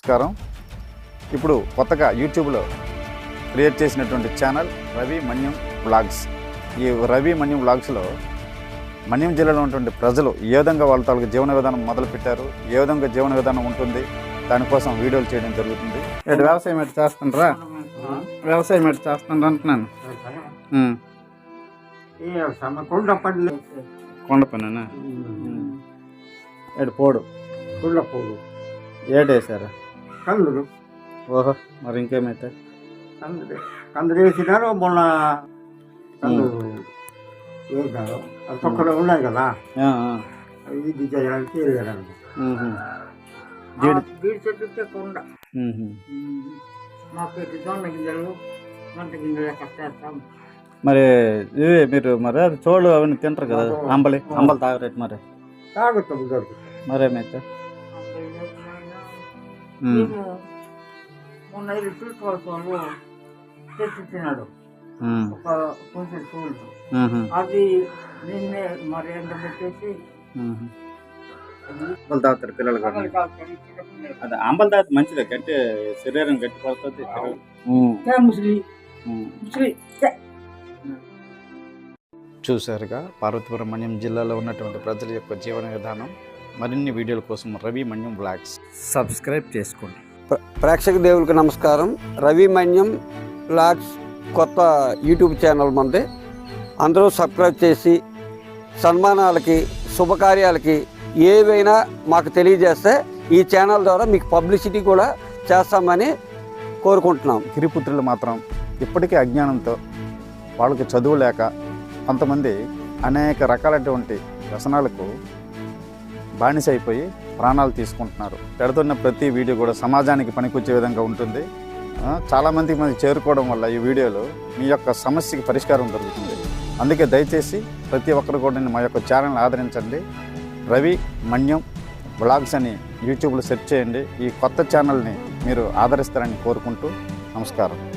నమస్కారం. ఇప్పుడు కొత్తగా యూట్యూబ్లో క్రియేట్ చేసినటువంటి ఛానల్ రవి మన్యం వ్లాగ్స్. ఈ రవి మన్యం వ్లాగ్స్లో మన్యం జిల్లాలో ఉన్నటువంటి ప్రజలు ఏ విధంగా వాళ్ళ తాలూకు జీవన విధానం మొదలు పెట్టారు ఏ విధంగా జీవన విధానం ఉంటుంది దానికోసం వీడియోలు చేయడం జరుగుతుంది. ఇటు వ్యవసాయం ఎటు చేస్తుండ్రా? వ్యవసాయం ఎటు చేస్తుండ్రా అంటున్నాను. కుండ కొండ పనేనా? పోడు? కుండ పూలు ఏటేసారా? కందులు ఓహో మరి ఇంకేమైతే? కందులు కందులు వేసినారు మొన్న కందులు వేసినారు అది తొక్కలు ఉన్నాయి కదా. అవి మ్మ్. జీడి బీడి చెట్టు కుండ. మాకు జొన్న గింజలు వంట గింజలు కట్టేస్తాం. మరి ఇవి మీరు మరి అది చోళ్ళు అవన్నీ తింటారు కదా అంబలి అంబలి తాగరేట్ మరి? తాగుతాం మరేమైతే? మేము మొన్న చూసుకోవాల్సి వాళ్ళు తెచ్చిచ్చినాడు. ఒక కొంచెం చూడు. అది నిన్నే మరి ఎండ పెట్టేసి. అంబలి తాగుతారు పిల్లలు కూడా. అది అంబలి తాగితే మంచిదే గట్టి శరీరం గట్టి పడుతుంది ముసలి. ముసలి చూశారుగా పార్వతీపురం మన్యం జిల్లాలో ఉన్నటువంటి ప్రజల యొక్క జీవన విధానం. మరిన్ని వీడియోల కోసం రవి మన్యం బ్లాగ్స్ సబ్స్క్రైబ్ చేసుకోండి. ప్ర- ప్రేక్షక దేవులకు నమస్కారం. రవి మన్యం బ్లాగ్స్ కొత్త యూట్యూబ్ ఛానల్ మంది అందరూ సబ్స్క్రైబ్ చేసి సన్మానాలకి శుభకార్యాలకి ఏవైనా మాకు తెలియజేస్తే ఈ ఛానల్ ద్వారా మీకు పబ్లిసిటీ కూడా చేస్తామని కోరుకుంటున్నాం. గిరిపుత్రులు మాత్రం ఇప్పటికీ అజ్ఞానంతో వాళ్ళకి చదువు లేక కొంతమంది అనేక రకాలైనటువంటి వ్యసనాలకు బానిస అయిపోయి ప్రాణాలు తీసుకుంటున్నారు. పెడుతున్న ప్రతి వీడియో కూడా సమాజానికి పనికొచ్చే విధంగా ఉంటుంది. చాలామందికి మంది చేరుకోవడం వల్ల ఈ వీడియోలు మీ యొక్క సమస్యకి పరిష్కారం దొరుకుతుంది. అందుకే దయచేసి ప్రతి ఒక్కరు కూడా మా యొక్క ఛానల్ని ఆదరించండి. రవి మన్యం బ్లాగ్స్ అని యూట్యూబ్లో సెర్చ్ చేయండి. ఈ కొత్త ఛానల్ని మీరు ఆదరిస్తారని కోరుకుంటూ నమస్కారం.